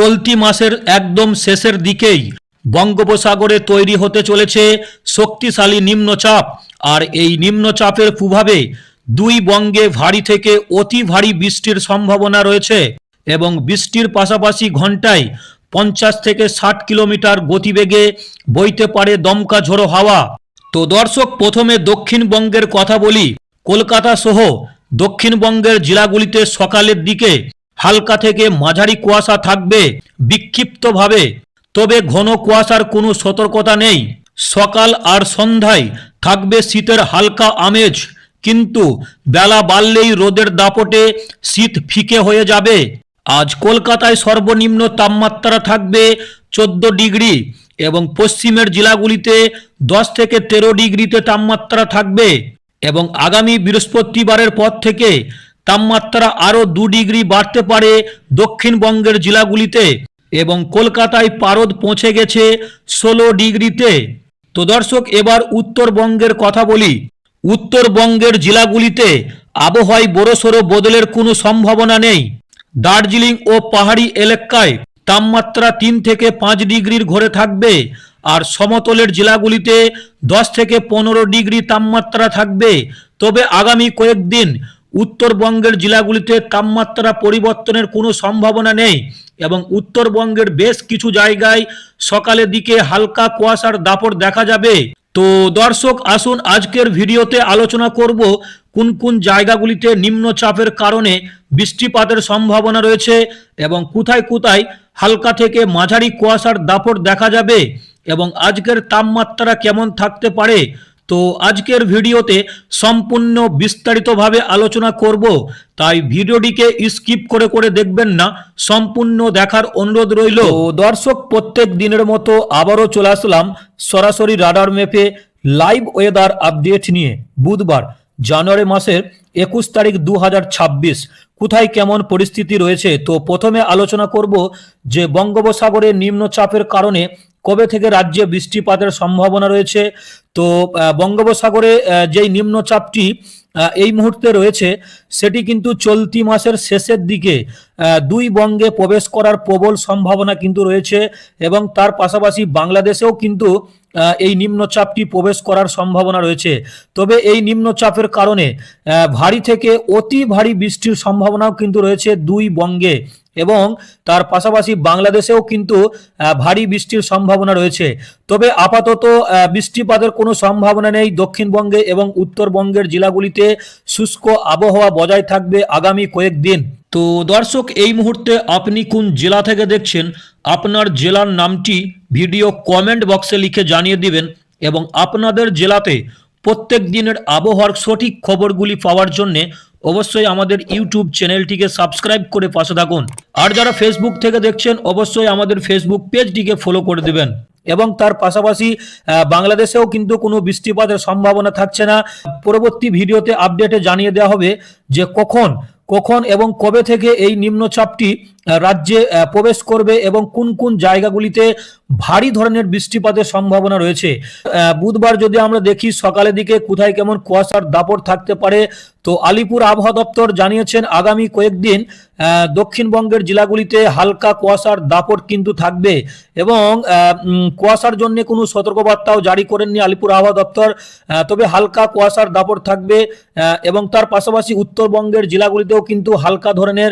চলতি মাসের একদম শেষের দিকেই বঙ্গোপসাগরে তৈরি হতে চলেছে শক্তিশালী নিম্নচাপ। আর এই নিম্নচাপের প্রভাবে দুই বঙ্গে ভারী থেকে অতি ভারী বৃষ্টির সম্ভাবনা রয়েছে এবং বৃষ্টির পাশাপাশি ঘন্টায় পঞ্চাশ থেকে ষাট কিলোমিটার গতিবেগে বইতে পারে দমকা ঝোড়ো হাওয়া। তো দর্শক, প্রথমে দক্ষিণবঙ্গের কথা বলি। কলকাতা সহ দক্ষিণবঙ্গের জেলাগুলিতে সকালের দিকে হালকা থেকে মাঝারি কুয়াশা থাকবে বিক্ষিপ্তভাবে। তবে ঘন কুয়াশার কোনো সতর্কতা নেই। সকাল আর সন্ধ্যায় থাকবে শীতের হালকা আমেজ, কিন্তু বেলা বাড়লেই রোদের দাপটে শীত ফিকে হয়ে যাবে। আজ কলকাতায় সর্বনিম্ন তাপমাত্রা থাকবে চোদ্দ ডিগ্রি এবং পশ্চিমের জেলাগুলিতে দশ থেকে তেরো ডিগ্রিতে তাপমাত্রা থাকবে এবং আগামী বৃহস্পতিবারের পর থেকে তাপমাত্রা আরও দু ডিগ্রি বাড়তে পারে দক্ষিণবঙ্গের জেলাগুলিতে এবং কলকাতায় পারদ পৌঁছে গেছে ষোলো ডিগ্রিতে। তো দর্শক, এবার উত্তরবঙ্গের কথা বলি। উত্তরবঙ্গের জেলাগুলিতে আবহাওয়ায় বড়সড় বদলের কোনো সম্ভাবনা নেই। দার্জিলিং ও পাহাড়ি এলাকায় তাপমাত্রা তিন থেকে পাঁচ ডিগ্রির ঘরে থাকবে আর সমতলের জেলাগুলিতে দশ থেকে পনেরো ডিগ্রি তাপমাত্রা থাকবে। তবে আগামী কয়েকদিন উত্তরবঙ্গের জেলাগুলিতে তাপমাত্রা পরিবর্তনের কোনো সম্ভাবনা নেই এবং উত্তরবঙ্গের বেশ কিছু জায়গায় সকালের দিকে হালকা কুয়াশার দাপট দেখা যাবে। তো দর্শক, আসুন আজকের ভিডিওতে আলোচনা করব কোন কোন জায়গাগুলিতে নিম্নচাপের কারণে বৃষ্টিপাতের সম্ভাবনা রয়েছে এবং কোথায় কোথায় হালকা থেকে মাঝারি কুয়াশার দাপট দেখা যাবে এবং আজকের তাপমাত্রা কেমন থাকতে পারে তো আজকের ভিডিওতে সম্পূর্ণ বিস্তারিতভাবে আলোচনা করব। তাই ভিডিওটিকে স্কিপ করে করে দেখবেন না, সম্পূর্ণ দেখার অনুরোধ রইল। দর্শক, প্রত্যেক দিনের মতো আবারও চলে আসলাম সরাসরি রাডার ম্যাপে লাইভ ওয়েদার আপডেট নিয়ে বুধবার, জানুয়ারি মাসের একুশ তারিখ দু হাজার ছাব্বিশ। কোথায় কেমন পরিস্থিতি রয়েছে? তো প্রথমে আলোচনা করব যে বঙ্গোপসাগরে নিম্নচাপের কারণে কবে থেকে রাজ্যে বৃষ্টিপাতের সম্ভাবনা রয়েছে? তো বঙ্গোপসাগরে যেই নিম্নচাপটি এই মুহূর্তে রয়েছে, সেটি কিন্তু চলতি মাসের শেষের দিকে দুই বঙ্গে প্রবেশ করার প্রবল সম্ভাবনা কিন্তু রয়েছে এবং তার পাশাপাশি বাংলাদেশেও কিন্তু এই নিম্নচাপটি প্রবেশ করার সম্ভাবনা রয়েছে। তবে এই নিম্নচাপের কারণে ভারী থেকে অতি ভারী বৃষ্টির সম্ভাবনাও কিন্তু রয়েছে দুই বঙ্গে এবং তার পাশাপাশি বাংলাদেশেও কিন্তু ভারী বৃষ্টির সম্ভাবনা রয়েছে। তবে আপাতত বৃষ্টিপাতের কোনো সম্ভাবনা নেই দক্ষিণবঙ্গে এবং উত্তরবঙ্গের জেলাগুলিতে শুষ্ক আবহাওয়া বজায় থাকবে আগামী কয়েকদিন। তো দর্শক, এই মুহূর্তে আপনি কোন জেলা থেকে দেখছেন, আপনার জেলার নামটি ভিডিও কমেন্ট বক্সে লিখে জানিয়ে দিবেন এবং আপনাদের জেলাতে প্রত্যেক দিনের আবহাওয়ার সঠিক খবরগুলি পাওয়ার জন্য অবশ্যই আমাদের ইউটিউব চ্যানেলটিকে সাবস্ক্রাইব করে পাশে থাকুন। আর যারা ফেসবুক থেকে দেখছেন, অবশ্যই আমাদের ফেসবুক পেজটিকে ফলো করে দেবেন এবং তার পাশাপাশি বাংলাদেশেও কিন্তু কোনো বৃষ্টিপাতের সম্ভাবনা থাকছে না। পরবর্তী ভিডিওতে আপডেটে জানিয়ে দেওয়া হবে যে কখন কখন এবং কবে থেকে এই নিম্নচাপটি রাজ্যে প্রবেশ করবে এবং কোন কোন জায়গাগুলিতে ভারী ধরনের বৃষ্টিপাতের সম্ভাবনা রয়েছে। বুধবার যদি আমরা দেখি সকালের দিকে কোথায় কেমন কুয়াশার দাপট থাকতে পারে, তো আলিপুর আবহাওয়া দপ্তর জানিয়েছেন আগামী কয়েকদিন দক্ষিণবঙ্গের জেলাগুলিতে হালকা কুয়াশার দাপট কিন্তু থাকবে এবং কুয়াশার জন্য কোনো সতর্কবার্তাও জারি করেননি আলিপুর আবহাওয়া দপ্তর। তবে হালকা কুয়াশার দাপট থাকবে এবং তার পাশাপাশি উত্তরবঙ্গের জেলাগুলিতেও কিন্তু হালকা ধরনের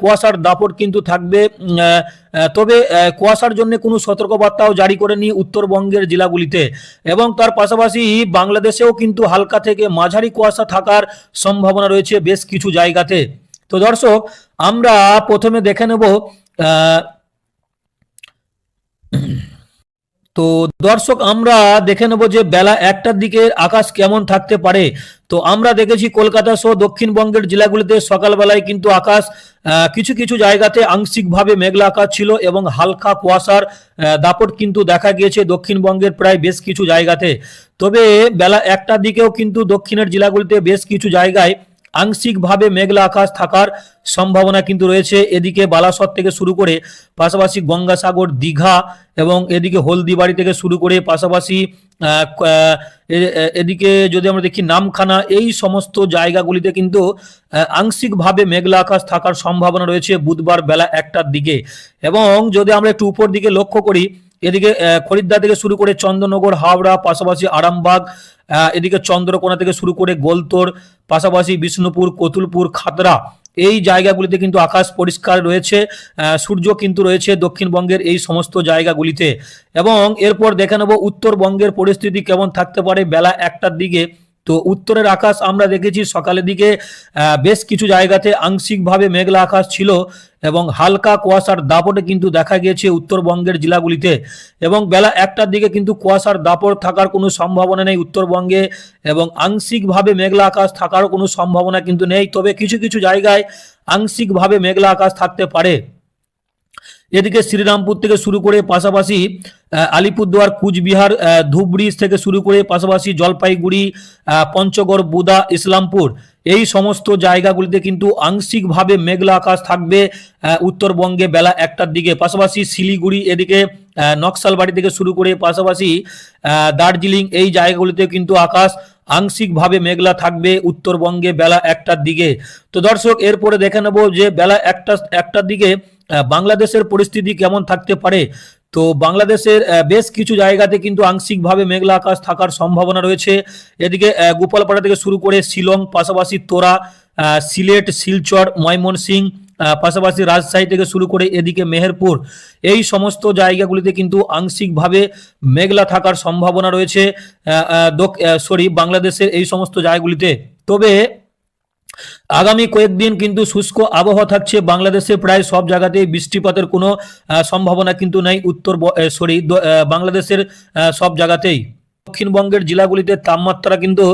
কুয়াশার দাপট কিন্তু থাকবে আহ, আহ, তবে কুয়াশার জন্য কোনো সতর্কবার্তাও জারি করেনি উত্তরবঙ্গের জেলাগুলিতে। এবং তার পাশাপাশি বাংলাদেশেও কিন্তু হালকা থেকে মাঝারি কুয়াশা থাকার সম্ভাবনা রয়েছে বেশ কিছু জায়গাতে। তো দর্শক আমরা প্রথমে দেখে নেব তো দর্শক, আমরা দেখে নেব যে বেলা একটার দিকে আকাশ কেমন থাকতে পারে। তো আমরা দেখেছি কলকাতা সহ দক্ষিণবঙ্গের জেলাগুলিতে সকালবেলায় কিন্তু আকাশ কিছু কিছু জায়গাতে আংশিকভাবে মেঘলা আকাশ ছিল এবং হালকা কুয়াশার দাপট কিন্তু দেখা গিয়েছে দক্ষিণবঙ্গের প্রায় বেশ কিছু জায়গাতে। তবে বেলা একটার দিকেও কিন্তু দক্ষিণের জেলাগুলিতে বেশ কিছু জায়গায় আংশিকভাবে মেঘলা আকাশ থাকার সম্ভাবনা কিন্তু রয়েছে। এদিকে বালাসর থেকে শুরু করে পাশাপাশি গঙ্গাসাগর, দীঘা এবং এদিকে হলদিবাড়ি থেকে শুরু করে পাশাপাশি এদিকে যদি আমরা দেখি নামখানা, এই সমস্ত জায়গাগুলিতে কিন্তু আংশিকভাবে মেঘলা আকাশ থাকার সম্ভাবনা রয়েছে বুধবার বেলা একটার দিকে। এবং যদি আমরা একটু উপর দিকে লক্ষ্য করি এদিকে খরিদ্দা থেকে শুরু করে চন্দ্রনগর, হাওড়া, পাশাপাশি আরামবাগ এদিকে চন্দ্রকোনা থেকে শুরু করে গোলতোর, পাশাপাশি বিষ্ণুপুর, কতুলপুর, খাতড়া এই জায়গাগুলিতে কিন্তু আকাশ পরিষ্কার রয়েছে সূর্য কিন্তু রয়েছে দক্ষিণবঙ্গের এই সমস্ত জায়গাগুলিতে। এবং এরপর দেখে নেব উত্তরবঙ্গের পরিস্থিতি কেমন থাকতে পারে বেলা একটার দিকে। তো উত্তরের আকাশ আমরা দেখেছি সকালের দিকে বেশ কিছু জায়গাতে আংশিকভাবে মেঘলা আকাশ ছিল এবং হালকা কুয়াশার দাপটে কিন্তু দেখা গিয়েছে উত্তরবঙ্গের জেলাগুলিতে এবং বেলা একটার দিকে কিন্তু কুয়াশার দাপট থাকার কোনো সম্ভাবনা নেই উত্তরবঙ্গে এবং আংশিকভাবে মেঘলা আকাশ থাকার কোনো সম্ভাবনা কিন্তু নেই। তবে কিছু কিছু জায়গায় আংশিকভাবে মেঘলা আকাশ থাকতে পারে। এদিকে শ্রীরামপুর থেকে শুরু করে পাশাপাশি আলিপুরদুয়ার, কুচবিহার ধুবড়ি থেকে শুরু করে পাশাপাশি জলপাইগুড়ি পঞ্চগড়, বুদা, ইসলামপুর, এই সমস্ত জায়গাগুলিতে কিন্তু আংশিকভাবে মেঘলা আকাশ থাকবে উত্তরবঙ্গে বেলা একটার দিকে। পাশাপাশি শিলিগুড়ি এদিকে নকশালবাড়ি থেকে শুরু করে পাশাপাশি দার্জিলিং এই জায়গাগুলিতে কিন্তু আকাশ আংশিকভাবে মেঘলা থাকবে উত্তরবঙ্গে বেলা একটার দিকে। তো দর্শক, এরপরে দেখে নেব যে বেলা একটা একটার দিকে বাংলাদেশের পরিস্থিতি কেমন থাকতে পারে? তো বাংলাদেশের বেশ কিছু জায়গাতে কিন্তু আংশিকভাবে মেঘলা আকাশ থাকার সম্ভাবনা রয়েছে। এদিকে গোপালপাড়া থেকে শুরু করে শিলং, পাশাপাশি তোরা সিলেট, শিলচর ময়মনসিং পাশাপাশি রাজশাহী থেকে শুরু করে এদিকে মেহেরপুর। এই সমস্ত জায়গাগুলিতে কিন্তু আংশিকভাবে মেঘলা থাকার সম্ভাবনা রয়েছে। সরি, বাংলাদেশের এই সমস্ত জায়গাগুলিতে। তবে আগামী কয়েকদিন কিন্তু শুষ্ক আবহাওয়া থাকছে। বাংলাদেশে প্রায় সব জায়গাতেই বৃষ্টিপাতের কোনো সম্ভাবনা কিন্তু নাই। উত্তর সরি বাংলাদেশের সব জায়গাতেই। দক্ষিণবঙ্গের জেলাগুলিতে তাপমাত্রা কিন্তু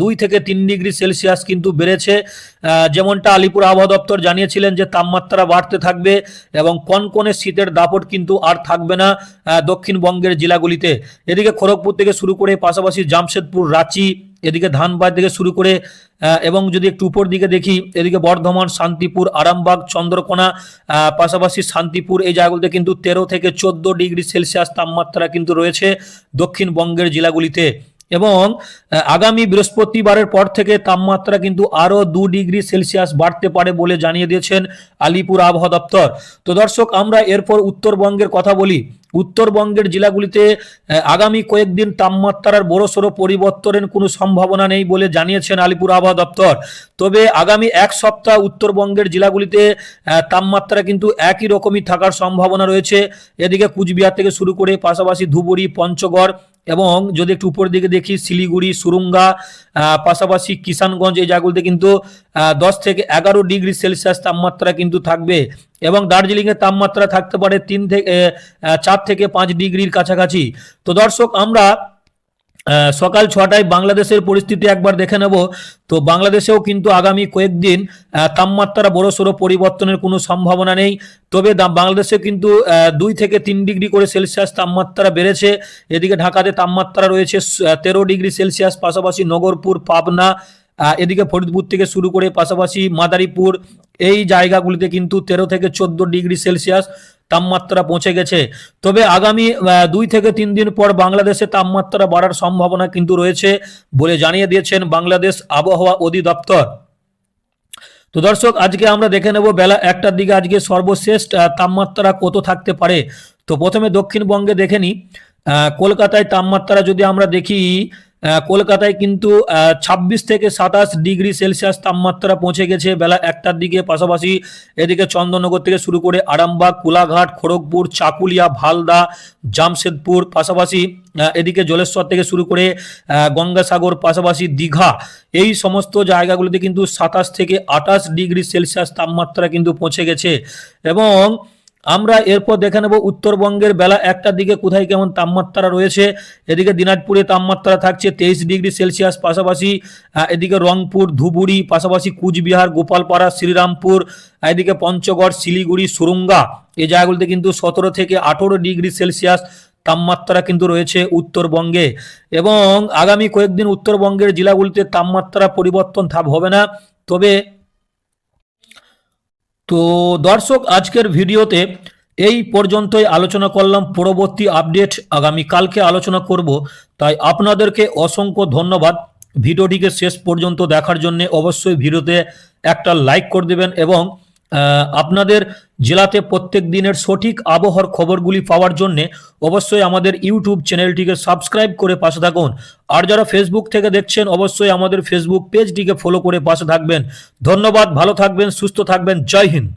দুই থেকে তিন ডিগ্রি সেলসিয়াস কিন্তু বেড়েছে। যেমনটা আলিপুর আবহাওয়া দপ্তর জানিয়েছিলেন যে তাপমাত্রা বাড়তে থাকবে এবং কনকনে শীতের দাপট কিন্তু আর থাকবে না দক্ষিণবঙ্গের জেলাগুলিতে। এদিকে খড়গপুর থেকে শুরু করে পাশাপাশি জামশেদপুর, রাঁচি, এদিকে ধানবাদ থেকে শুরু করে এবং যদি একটু উপর দিকে দেখি, এদিকে বর্ধমান, শান্তিপুর, আরামবাগ, চন্দ্রকোনা পাশাপাশি শান্তিপুর এই জায়গাগুলিতে কিন্তু তেরো থেকে চোদ্দ ডিগ্রি সেলসিয়াস তাপমাত্রা কিন্তু রয়েছে দক্ষিণবঙ্গের জেলাগুলিতে। এবং আগামী বৃহস্পতিবারের পর থেকে তাপমাত্রা কিন্তু আরও দু ডিগ্রি সেলসিয়াস বাড়তে পারে বলে জানিয়ে দিয়েছেন আলিপুর আবহাওয়া দপ্তর। তো দর্শক, আমরা এরপর উত্তরবঙ্গের কথা বলি। উত্তরবঙ্গের জেলাগুলিতে আগামী কয়েকদিন তাপমাত্রার বড়সড় পরিবর্তনের কোনো সম্ভাবনা নেই বলে জানিয়েছেন আলিপুর আবহাওয়া দপ্তর। তবে আগামী এক সপ্তাহ উত্তরবঙ্গের জেলাগুলিতে তাপমাত্রা কিন্তু একই রকমই থাকার সম্ভাবনা রয়েছে। এদিকে কুচবিহার থেকে শুরু করে পাশাপাশি ধুবুরি পঞ্চগড় এবং যদি একটু উপর দিকে দেখি, শিলিগুড়ি, সুরুঙ্গা পাশাপাশি কিষানগঞ্জ, এই জায়গাগুলিতে কিন্তু দশ থেকে এগারো ডিগ্রি সেলসিয়াস তাপমাত্রা কিন্তু থাকবে এবং দার্জিলিংয়ের তাপমাত্রা থাকতে পারে তিন থেকে চার থেকে পাঁচ ডিগ্রির কাছাকাছি। তো দর্শক, আমরা সকাল ছটায় বাংলাদেশের পরিস্থিতি একবার দেখে নেব। তো বাংলাদেশেও কিন্তু আগামী কয়েকদিন তাপমাত্রা বড়সড় পরিবর্তনের কোনো সম্ভাবনা নেই। তবে বাংলাদেশে কিন্তু দুই থেকে তিন ডিগ্রি করে সেলসিয়াস তাপমাত্রা বেড়েছে। এদিকে ঢাকাতে তাপমাত্রা রয়েছে তেরো ডিগ্রি সেলসিয়াস, পাশাপাশি নগরপুর, পাবনা এদিকে ফরিদপুর থেকে শুরু করে পাশাপাশি মাদারীপুর, এই জায়গাগুলিতে কিন্তু তেরো থেকে চোদ্দ ডিগ্রি সেলসিয়াস। তাপমাত্রা পৌঁছে গেছে। তবে আগামী দুই থেকে তিন দিন পর বাংলাদেশে তাপমাত্রা বাড়ার সম্ভাবনা কিন্তু রয়েছে বলে জানিয়ে দিয়েছেন বাংলাদেশ আবহাওয়া অধিদপ্তর। তো দর্শক, আজকে আমরা দেখে নেব বেলা একটার দিকে আজকে সর্বশেষ তাপমাত্রা কত থাকতে পারে। তো প্রথমে দক্ষিণবঙ্গে দেখে নিই কলকাতায় তাপমাত্রা যদি আমরা দেখি কলকাতায় কিন্তু ছাব্বিশ থেকে সাতাশ ডিগ্রি সেলসিয়াস তাপমাত্রা পৌঁছে গেছে। বেলা একটার দিকে পাশাপাশি এদিকে চন্দননগর থেকে শুরু করে আরামবাগ, কোলাঘাট, খড়গপুর, চাকুলিয়া, ভালদা, জামশেদপুর, পাশাপাশি এদিকে জলেশ্বর থেকে শুরু করে গঙ্গাসাগর, পাশাপাশি দীঘা। এই সমস্ত জায়গাগুলিতে কিন্তু সাতাশ থেকে আঠাশ ডিগ্রি সেলসিয়াস তাপমাত্রা কিন্তু পৌঁছে গেছে। এবং আমরা এরপর দেখে নেব উত্তরবঙ্গের বেলা একটার দিকে কোথায় কেমন তাপমাত্রা রয়েছে। এদিকে দিনাজপুরে তাপমাত্রা থাকছে তেইশ ডিগ্রি সেলসিয়াস পাশাপাশি এদিকে রংপুর, ধুবুরি, পাশাপাশি কুচবিহার, গোপালপাড়া, শ্রীরামপুর এদিকে পঞ্চগড়, শিলিগুড়ি, সুরুঙ্গা, এই জায়গাগুলিতে কিন্তু সতেরো থেকে আঠেরো ডিগ্রি সেলসিয়াস তাপমাত্রা কিন্তু রয়েছে উত্তরবঙ্গে। এবং আগামী কয়েকদিন উত্তরবঙ্গের জেলাগুলিতে তাপমাত্রা পরিবর্তন থাক- হবে না। তবে তো দর্শক, আজকের ভিডিওতে এই পর্যন্তই আলোচনা করলাম। পরবর্তী আপডেট আগামী কালকে আলোচনা করব। তাই আপনাদেরকে অসংখ্য ধন্যবাদ। ভিডিওটিকে শেষ পর্যন্ত দেখার জন্য অবশ্যই ভিডিওতে একটা লাইক করে দেবেন এবং আপনাদের জেলাতে প্রত্যেক দিনের সঠিক আবহাওয়ার খবরগুলি পাওয়ার জন্য অবশ্যই আমাদের ইউটিউব চ্যানেলটিকে সাবস্ক্রাইব করে পাশে থাকুন। আর যারা ফেসবুক থেকে দেখছেন, অবশ্যই আমাদের ফেসবুক পেজটিকে ফলো করে পাশে থাকবেন। ধন্যবাদ, ভালো থাকবেন, সুস্থ থাকবেন। জয় হিন্দ।